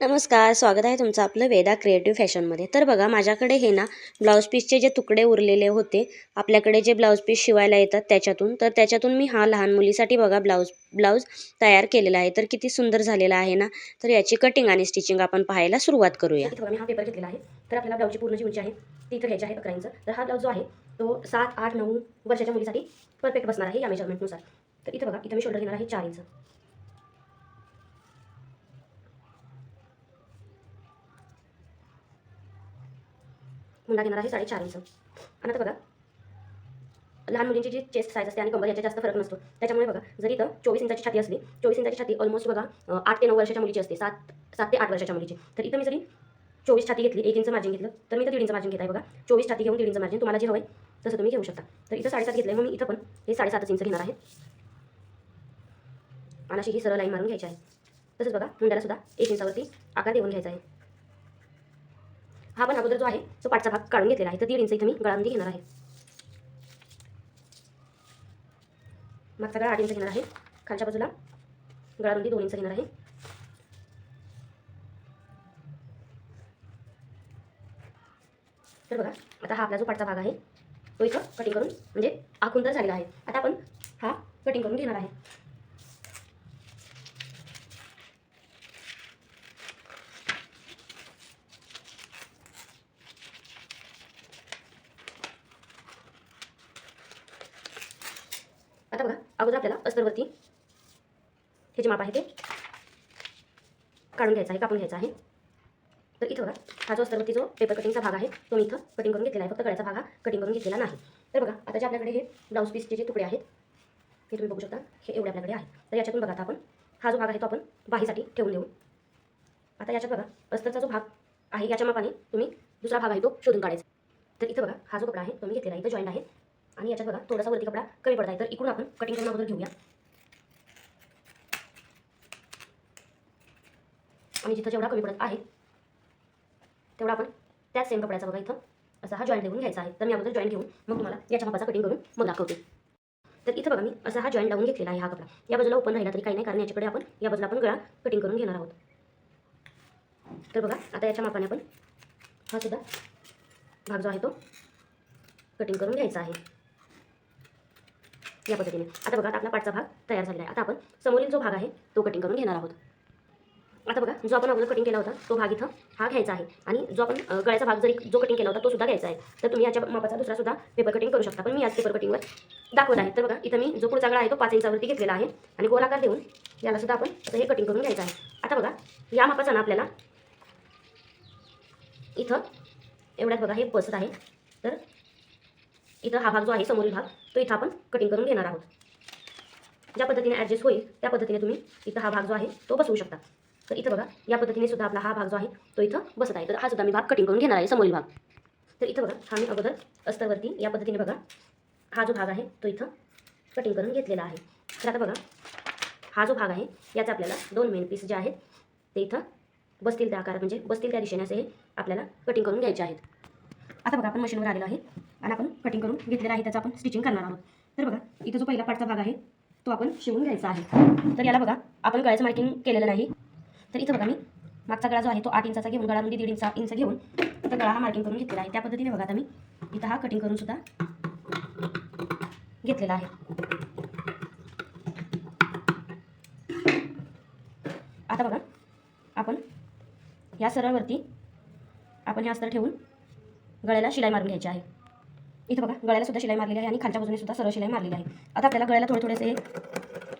नमस्कार स्वागत आहे तुमचं आपलं वेदा क्रिएटिव्ह फॅशनमध्ये तर बघा माझ्याकडे हे ना ब्लाऊज पीसचे जे तुकडे उरलेले होते आपल्याकडे जे ब्लाऊज पीस शिवायला येतात त्याच्यातून तर त्याच्यातून मी हा लहान मुलीसाठी बघा ब्लाऊज ब्लाऊज तयार केलेला आहे. तर किती सुंदर झालेला आहे ना? तर याची कटिंग आणि स्टिचिंग आपण पाहायला सुरुवात करूया. बघा मी हा पेपर घेतलेला आहे. तर आपल्याला ब्लाऊजची पूर्ण जी उंची आहे ती इथं घ्यायची आहे अकरा इंच तर हा ब्लाऊज जो आहे तो सात आठ नऊ वर्षाच्या मुलीसाठी परफेक्ट बसणार आहे या मेजरमेंटनुसार तर इथं बघा इथं मी शोल्डर घेणार आहे चार इंच. मुंडा घेणार आहे साडेचार इंच आणि आता बघा लहान मुलींची जी चेस्ट साईज असते आणि कंबर याच्यात जास्त फरक नसतो. त्याच्यामुळे बघा जरी इथं चोवीस इंचाची छाती असली चोवीस इंचाची छाती ऑलमोस्ट बघा आठ ते नऊ वर्षाच्या मुलीची असते. सात सात ते आठ वर्षाच्या मुलीची. तर इथं मी जरी चोवीस छाती घेतली एक इंच मार्जिन घेतलं तर मी तर दीड इंच मार्जिन घेत आहे बघा. चोवीस छाती घेऊन दीड इंच मार्जिन तुम्हाला जे हवं आहे तसं तुम्ही घेऊ शकता. तर इथं साडेसात घेतलं मग मी इथं पण हे साडेसातच इंच घेणार आहे. आणि अशी ही सरळ लाईन मारून घ्यायची आहे. तसंच बघा मुंड्याला सुद्धा एक इंचावरती आकार देऊन घ्यायचा आहे. हा पण अगोदर जो आहे तो पाठचा भाग काढून घेतलेला आहे. तर दीड इंच इथे मी गळामध्ये घेणार आहे. मागचा गळा आठ इंच घेणार आहे. खालच्या बाजूला गळारुंदी दोन इंच घेणार आहे. तर बघा आता हा आपला जो पाठचा भाग आहे तो इथं कटिंग करून म्हणजे आखून तर झालेला आहे. आता आपण हा कटिंग करून घेणार आहे आता बघा अगोदर आपल्याला अस्तरवरती हे जे माप आहे ते काढून घ्यायचं आहे कापून घ्यायचं आहे. तर इथं बघा हा जो अस्तरवरती जो पेपर कटिंगचा भाग आहे तो मी इथं कटिंग करून घेतलेला आहे. फक्त गळ्याचा भाग हा कटिंग करून घेतलेला नाही. तर बघा आता जे आपल्याकडे हे ब्लाऊज पीसचे जे तुकडे आहेत हे तुम्ही बघू शकता हे एवढे आपल्याकडे आहे. तर याच्यातून बघा आता आपण हा जो भाग आहे तो आपण बाहीसाठी ठेवून देऊ. आता याच्यात बघा अस्तरचा जो भाग आहे याच्या मापाने तुम्ही दुसरा भाग आहे तो शोधून काढायचा. तर इथं बघा हा जो कपडा आहे तो मी घेतलेला आहे इथं जॉईंट आहे. आणि याच्यात बघा थोडासा वरती कपडा कमी पडत आहे. तर इकडून आपण कटिंग करून अगोदर घेऊया. आणि जिथं जेवढा कमी पडत आहे तेवढा आपण त्याच सेम कपड्याचा बघा इथं असा हा जॉईंट देऊन घ्यायचा आहे. तर मी अगोदर जॉईंट घेऊन मग तुम्हाला याच्या मापाचा कटिंग करून मग दाखवते. तर इथं बघा मी असा हा जॉईंट लावून घेतलेला आहे हा कपडा. या बाजूला ओपन राहिला तरी काही नाही कारण याच्याकडे आपण या बाजूला आपण गळा कटिंग करून घेणार आहोत. तर बघा आता याच्या मापाने आपण हा सुद्धा भाग जो आहे तो कटिंग करून घ्यायचा आहे. या पद्धतीने. आता बघा आपला पाठचा भाग तयार झालेला आहे. आता आपण समोरील जो भाग आहे तो कटिंग करून घेणार आहोत. आता बघा जो आपण अगोदर कटिंग केला होता तो भाग इथं हा घ्यायचा आहे. आणि जो आपण गळ्याचा भाग जरी जो कटिंग केला होता तो सुद्धा घ्यायचा आहे. तर तुम्ही याच्या मापाचा दुसरा सुद्धा पेपर कटिंग करू शकता. पण मी याच पेपर कटिंगवर दाखवत आहे. तर बघा इथं मी जो पुढचा गळा आहे तो पाच इंचावरती घेतलेला आहे. आणि गोलाकार देऊन याला सुद्धा आपण असं हे कटिंग करून घ्यायचं आहे. आता बघा या मापाचा ना आपल्याला इथं एवढ्यात बघा हे बसत आहे. तर इथं हा भाग जो आहे समोरील भाग तो इथं आपण कटिंग करून घेणार आहोत. ज्या पद्धतीने ॲडजस्ट होईल त्या पद्धतीने तुम्ही इथं हा भाग जो आहे तो बसवू शकता. तर इथं बघा या पद्धतीने सुद्धा आपला हा भाग जो आहे तो इथं बसत आहे. तर हा सुद्धा मी भाग कटिंग करून घेणार आहे समोरील भाग. तर इथं बघा हा मी अगोदर अस्तरवरती या पद्धतीने बघा हा जो भाग आहे तो इथं कटिंग करून घेतलेला आहे. तर आता बघा हा जो भाग आहे याचा आपल्याला दोन मेन पीस जे आहेत ते इथं बसतील त्या आकारात. म्हणजे बसतील त्या दिशेने असे हे आपल्याला कटिंग करून घ्यायचे आहेत. आता बघा आपण मशीनवर आलेलो आहे. आणि आपण कटिंग करून घेतलेला आहे त्याचं आपण स्टिचिंग करणार आहोत. तर बघा इथं जो पहिला पाठचा भाग आहे तो आपण शिवून घ्यायचा आहे. तर याला बघा आपण गळ्याचं मार्किंग केलेलं नाही. तर इथं बघा मी मागचा गळा जो आहे तो आठ इंचाचा घेऊन गळामध्ये म्हणजे दीड इंचा इंच घेऊन तर गळा हा मार्किंग करून घेतलेला आहे. त्या पद्धतीने बघा आता मी इथं हा कटिंग करून सुद्धा घेतलेला आहे. आता बघा आपण ह्या सरळवरती आपण हे अस्तर ठेवून गळ्याला शिलाई मारून घ्यायची आहे. इथं बघा गळ्याला सुद्धा शिलाई मारलेली आहे आणि खालच्या बाजूने सुद्धा सरळ शिलाई मारलेली आहे. आता आपल्याला गळ्याला थोडे थोडेसे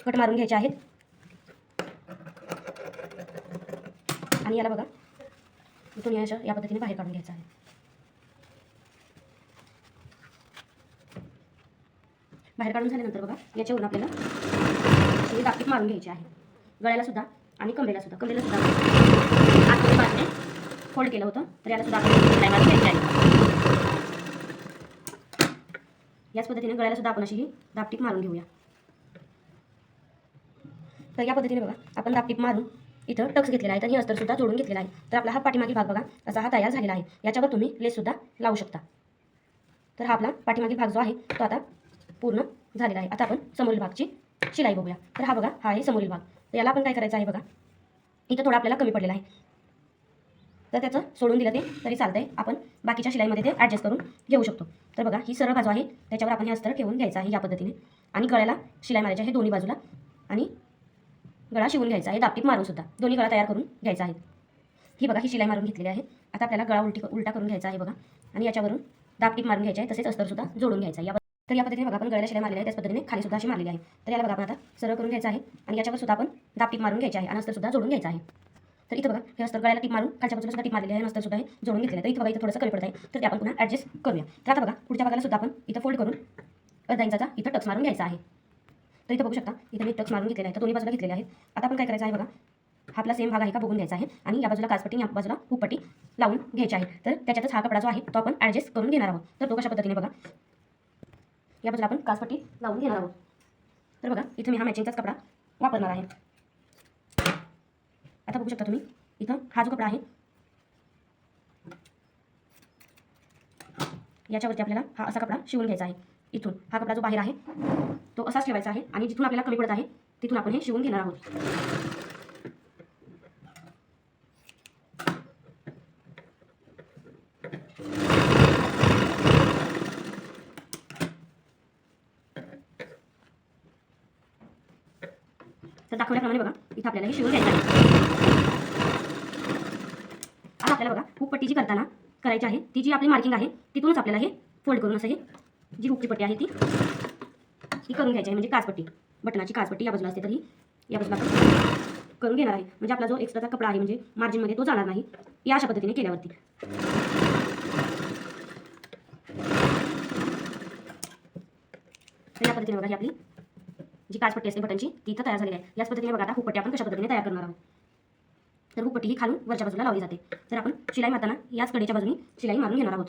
कट मारून घ्यायचे आहेत. आणि याला बघा इथून या अशा या पद्धतीने बाहेर काढून घ्यायचं आहे. बाहेर काढून झाल्यानंतर बघा याच्यावरून आपल्याला अशी मारून घ्यायची आहे. गळ्याला सुद्धा आणि कमरेला सुद्धा कमरेला सुद्धा आतमध्ये बाजूने फोल्ड केलं होतं तर याला सुद्धा आपण शिलाई मारून घ्यायची आहे. याच पद्धतीने गळ्याला सुद्धा आपण अशी ही दापटीप मारून घेऊया. तर या पद्धतीने बघा आपण दापटीप मारून इथं टक्स घेतलेला आहे तर हे अस्तर सुद्धा जोडून घेतलेला आहे. तर आपला हा पाठीमागील भाग बघा असा हा तयार झालेला आहे. याच्यावर तुम्ही लेस सुद्धा लावू शकता. तर हा आपला पाठीमागील भाग जो आहे तो आता पूर्ण झालेला आहे. आता आपण समोरील भागची शिलाई बघूया. तर हा बघा हा आहे समोरील भाग. तर याला आपण काय करायचं आहे बघा इथं थोडा आपल्याला कमी पडलेला आहे. तर त्याचं सोडून दिलं ते तरी चालतं आहे आपण बाकीच्या शिलाईमध्ये ते ॲडजस्ट करून घेऊ शकतो. तर बघा ही सरळ बाजू आहे. त्याच्यावर आपण हे अस्तर ठेवून घ्यायचं आहे या पद्धतीने. आणि गळ्याला शिलाई मारायची आहे दोन्ही बाजूला. आणि गळा शिवून घ्यायचा आहे दापटीप मारून सुद्धा. दोन्ही गळा तयार करून घ्यायचा आहे. ही बघा ही शिलाई मारून घेतलेली आहे. आता आपल्याला गळा उलटी उलटा करून घ्यायचा आहे बघा. आणि याच्यावरून दापटीप मारून घ्यायची आहे तसेच अस्तरसुद्धा जोडून घ्यायचा आहे. या तर या पद्धतीने बघा आपण गळ्याला शिलाई मारलेली आहे त्याच पद्धतीने खाली सुद्धा अशी मारलेली आहे. तर याला बघा आपण आता सरळ करून घ्यायचं आहे. आणि याच्यावर सुद्धा आपण दापटीप मारून घ्यायची आहे आणि अस्तर सुद्धा जोडून घ्यायचं आहे. तर इथं बघा हे अस्तर गळ्याला टीप मारून खालच्या बाजूला सुद्धा टीप मारलेली आहे. अस्तर सुद्धा हे जोडून घेतलेलं आहे. तर इथं बघा इथं थोडंसं कमी पडत आहे. तर ते आपण पुन्हा ॲडजस्ट करूया. तर आता बघा पुढच्या भागाला सुद्धा आपण इथं फोल्ड करून अर्धा इंचाचा इथं टक्स मारून घ्यायचा आहे. तर इथं बघू शकता इथं मी टक्स मारून घेतलेला आहे. तर दोन्ही बाजूला घेतलेले आहेत. आता आपण काय करायचं आहे बघा हा आपला सेम भाग आहे का बघून घ्यायचा आहे. आणि या बाजूला काचपट्टी या बाजूला हुपट्टी लावून घ्यायची आहे. तर त्याच्यातच हा कपडा जो आहे तो आपण ॲडजस्ट करून घेणार आहोत. तर तो कशा पद्धतीने बघा. या बाजूला आपण काचपट्टी लावून घेणार आहोत. तर बघा इथं मी हा मॅचिंगचाच कपडा वापरणार आहे. आता बघू शकता तुम्ही. इथं हा जो कपडा आहे याच्यावरती आपल्याला हा असा कपडा शिवून घ्यायचा आहे. इथून हा कपडा जो बाहेर आहे तो असाच ठेवायचा आहे आणि जिथून आपल्याला कमी पडत आहे तिथून आपण हे शिवून घेणार आहोत. तर दाखवल्याप्रमाणे बघा इथं आपल्याला हे शिवून घ्यायचं आहे. आता आपल्याला बघा खूप पट्टी जी करताना करायची आहे ती जी आपली मार्किंग आहे तिथूनच आपल्याला हे फोल्ड करून असं हे जी हुकची पट्टी आहे ती ती करून घ्यायची आहे म्हणजे काचपट्टी बटनाची काचपट्टी या बाजूला असते तरी या बाजूला करून घेणार आहे. म्हणजे आपला जो एक्स्ट्राचा कपडा आहे म्हणजे मार्जिनमध्ये तो जाणार नाही या अशा पद्धतीने केल्यावरती. या पद्धतीने बघा ही आपली जी काचपट्टी असते बटनची ती इथं तयार झालेली आहे. याच पद्धतीने बघा आता हुकपट्टी आपण कशा पद्धतीने तयार करणार आहोत. तर हुकपट्टी ही खालून वरच्या बाजूला लावली जाते. तर आपण शिलाई मारताना याच कडेच्या बाजूने शिलाई मारून घेणार आहोत.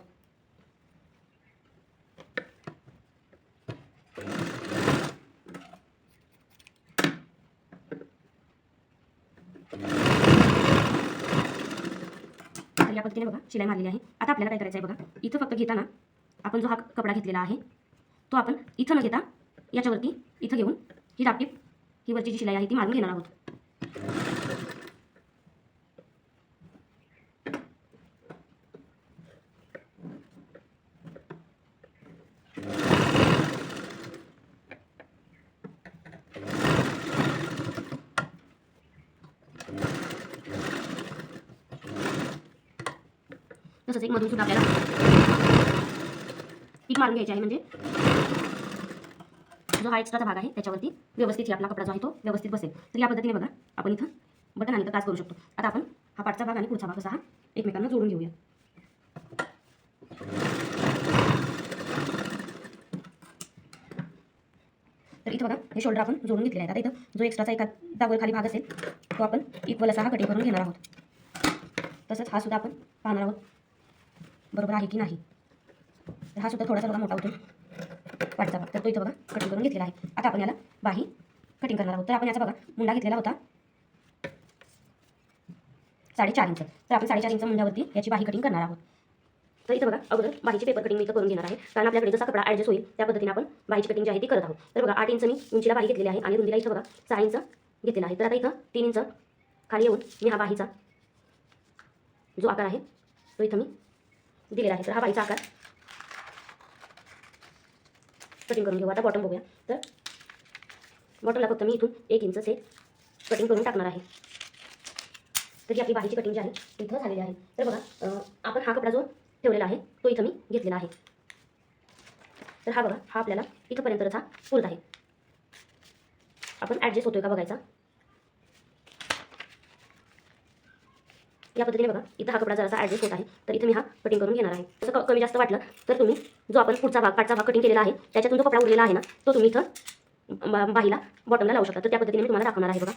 तर या पद्धतीने बघा शिलाई मारलेली आहे. आता आपल्याला काय करायचं आहे बघा इथं फक्त घेताना आपण जो हा कपडा घेतलेला आहे तो आपण इथं न घेता याच्यावरती इथं घेऊन ही दापटीप ही वरची जी शिलाई आहे ती मारून घेणार आहोत. तसंच एक मधून सुद्धा आपल्याला पीक मारून घ्यायची आहे म्हणजे जो हा एक्स्ट्राचा भाग आहे त्याच्यावरती व्यवस्थित ही आपला कपडा जो आहे तो व्यवस्थित बसेल. तर या पद्धतीने बघा आपण इथं बटन आणि इथं काच करू शकतो. आता आपण हा पाठचा भाग आणि पुढचा भाग असा हा एकमेकांना जोडून घेऊया. तर इथं बघा हे शोल्डर आपण जोडून घेतलेले आहेत आता इथं जो एक्स्ट्राचा एका दाबोळ खाली भाग असेल तो आपण इक्वल असा हा कटिंग करून घेणार आहोत. तसंच हा सुद्धा आपण पाहणार आहोत. बरोबर आहे की नाही? तर हा सुद्धा थोडासा बघा मोठा होतो पाठचा भाग तर तो इथं बघा कटिंग करून घेतलेला आहे. आता आपण याला बाही कटिंग करणार आहोत. तर आपण याचा बघा मुंडा घेतलेला होता. साडेचार इंच. तर आपण साडेचार इंच मुंड्यावरती याची बाही कटिंग करणार आहोत. तर इथं बघा अगोदर बाहीची पेपर कटिंग मी इथं करून घेणार आहे. कारण आपल्याकडे जसा कपडा ॲडजस्ट होईल त्या पद्धतीने आपण बाहीची कटिंग जी आहे ती करत आहोत. तर बघा आठ इंच मी उंचीला बाही घेतलेली आहे आणि रुंदीला इथं बघा सहा इंच घेतलेला आहे. तर आता इथं तीन इंच खाली येऊन मी हा बाहीचा जो आकार आहे तो इथं मी दिलेला आहे. तर हा बाईचा आकार कटिंग करून घेऊ. आता बॉटम बघूया. तर बॉटमला फक्त मी इथून एक इंच हे कटिंग करून टाकणार आहे. तर जी आपली बाहेरची कटिंग जी आहे इथं झालेली आहे. तर बघा आपण हा कपडा जो ठेवलेला आहे तो इथं मी घेतलेला आहे. तर हा बघा हा आपल्याला इथंपर्यंतचा पुरत आहे. आपण ॲडजस्ट होतोय का बघायचा? या पद्धतीने बघा इथं हा कपडा जरासा ॲडजस्ट होत आहे. तर इथं मी हा कटिंग करून घेणार आहे. जसं कमी जास्त वाटलं तर तुम्ही जो आपण पुढचा भाग पाठचा भाग कटिंग केलेला आहे त्याच्यातून जो कपडा उरलेला आहे ना तो तुम्ही इथं बाहीला बॉटमला लावू शकता. तर त्या पद्धतीने मी तुम्हाला दाखवणार आहे बघा.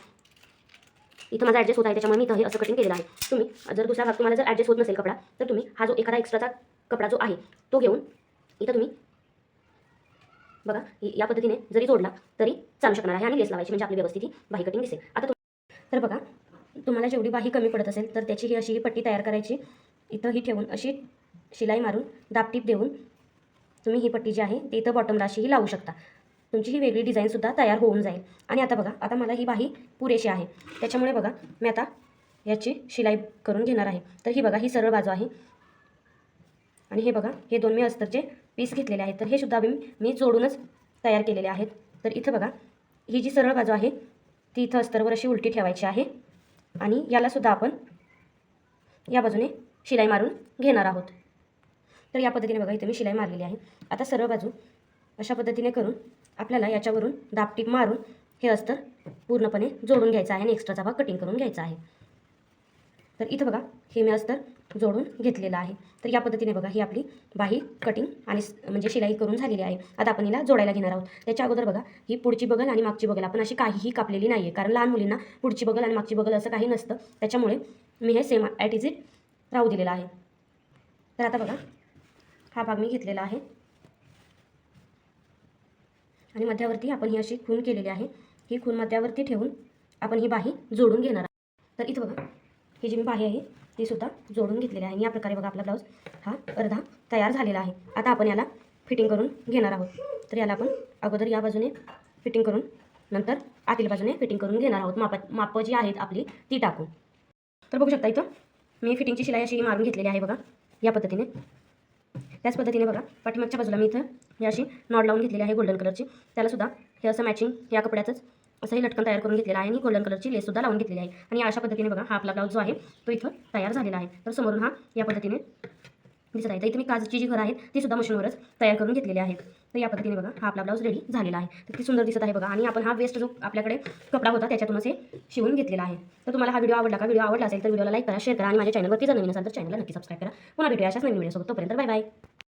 इथं माझा ॲडजस्ट होत आहे त्याच्यामुळे मी इथं हे असं कटिंग केलेलं आहे. तुम्ही जर दुसरा भाग तुम्हाला जर ॲडजस्ट होत नसेल कपडा तर तुम्ही हा जो एखादा एक्स्ट्राचा कपडा जो आहे तो घेऊन इथं तुम्ही बघा या पद्धतीने जरी जोडला तरी चालू शकणार आहे आणि लेस लावायची म्हणजे आपली व्यवस्थित ही बाही कटिंग दिसेल. आता तर बघा तुम्हाला जेवढी बाही कमी पडत असेल तर त्याची ही अशी ही पट्टी तयार करायची. इथं ही ठेवून अशी शिलाई मारून दाबटीप देऊन तुम्ही ही पट्टी जी आहे ती इथं बॉटमला अशीही लावू शकता. तुमची ही वेगळी डिझाईनसुद्धा तयार होऊन जाईल. आणि आता बघा आता मला ही बाही पुरेशी आहे. त्याच्यामुळे बघा मी आता याची शिलाई करून घेणार आहे. तर ही बघा ही सरळ बाजू आहे. आणि हे बघा हे दोन मी अस्तरचे पीस घेतलेले आहेत तर हे सुद्धा मी मी जोडूनच तयार केलेले आहेत. तर इथं बघा ही जी सरळ बाजू आहे ती इथं अस्तरवर अशी उलटी ठेवायची आहे. आणि यालासुद्धा आपण या बाजूने शिलाई मारून घेणार आहोत. तर या पद्धतीने बघा इथं मी शिलाई मारलेली आहे. आता सरळ बाजू अशा पद्धतीने करून आपल्याला याच्यावरून दापटीप मारून हे अस्तर पूर्णपणे जोडून घ्यायचं आहे आणि एक्स्ट्राचा भाग कटिंग करून घ्यायचा आहे. तर इथं बघा हे मी अस्तर जोडून घेतलेलं आहे. तर या पद्धतीने बघा ही आपली बाही कटिंग आणि म्हणजे शिलाई करून झालेली आहे. आता आपण हिला जोडायला घेणार आहोत. त्याच्या अगोदर बघा ही पुढची बगल आणि मागची बगल. आपण अशी काहीही कापलेली नाही आहे कारण लहान मुलींना पुढची बगल आणि मागची बगल असं काही नसतं. त्याच्यामुळे मी हे सेम ॲट इज इट राहू दिलेलं आहे. तर आता बघा हा भाग मी घेतलेला आहे. आणि मध्यावरती आपण ही अशी खून केलेली आहे. ही खून मध्यावरती ठेवून आपण ही बाही जोडून घेणार आहोत. तर इथं बघा ही जी मी बाही आहे ती सुद्धा जोडून घेतलेली आहे. या प्रकारे बघा आपला ब्लाऊज हा अर्धा तयार झालेला आहे. आता आपण याला फिटिंग करून घेणार आहोत. तर याला आपण अगोदर या बाजूने फिटिंग करून नंतर आतील बाजूने फिटिंग करून घेणार आहोत. माप मापं जी आहेत आपली ती टाकून. तर बघू शकता इथं मी फिटिंगची शिलाई अशी मारून घेतलेली आहे बघा या पद्धतीने. त्याच पद्धतीने बघा पाठीमागच्या बाजूला मी इथं ही अशी नॉड लावून घेतलेली आहे गोल्डन कलरची त्यालासुद्धा हे असं मॅचिंग या कपड्याचंच असंही लटकन तयार करून घेतलेलं आहे. आणि गोल्डन कलरची लेससुद्धा लावून घेतलेली आहे. आणि अशा पद्धतीने बघा हा आपला ब्लाऊज जो आहे तो इथं तयार झालेला आहे. तर समोरून हा या पद्धतीने दिसत आहे. तर इथे मी काजची जी घरं आहेत ती सुद्धा मशीनवरच तयार करून घेतलेली आहेत. तर या पद्धतीने बघा हा आपला ब्लाऊज रेडी झालेला आहे. तर किती सुंदर दिसत आहे बघा. आणि आपण हा वेस्ट जो आपल्याकडे कपडा होता त्याच्यातूनच हे शिवून घेतलेला आहे. तर तुम्हाला हा व्हिडिओ आवडला का? व्हिडिओ आवडला असेल तर व्हिडिओला लाईक करा शेअर करा. आणि माझ्या चॅनलवरती जर नवीन असाल तर चॅनलला नक्की सबस्क्राईब करा. पुन्हा भेटूया अशाच नवीन व्हिडिओसोबत तोपर्यंत बाय बाय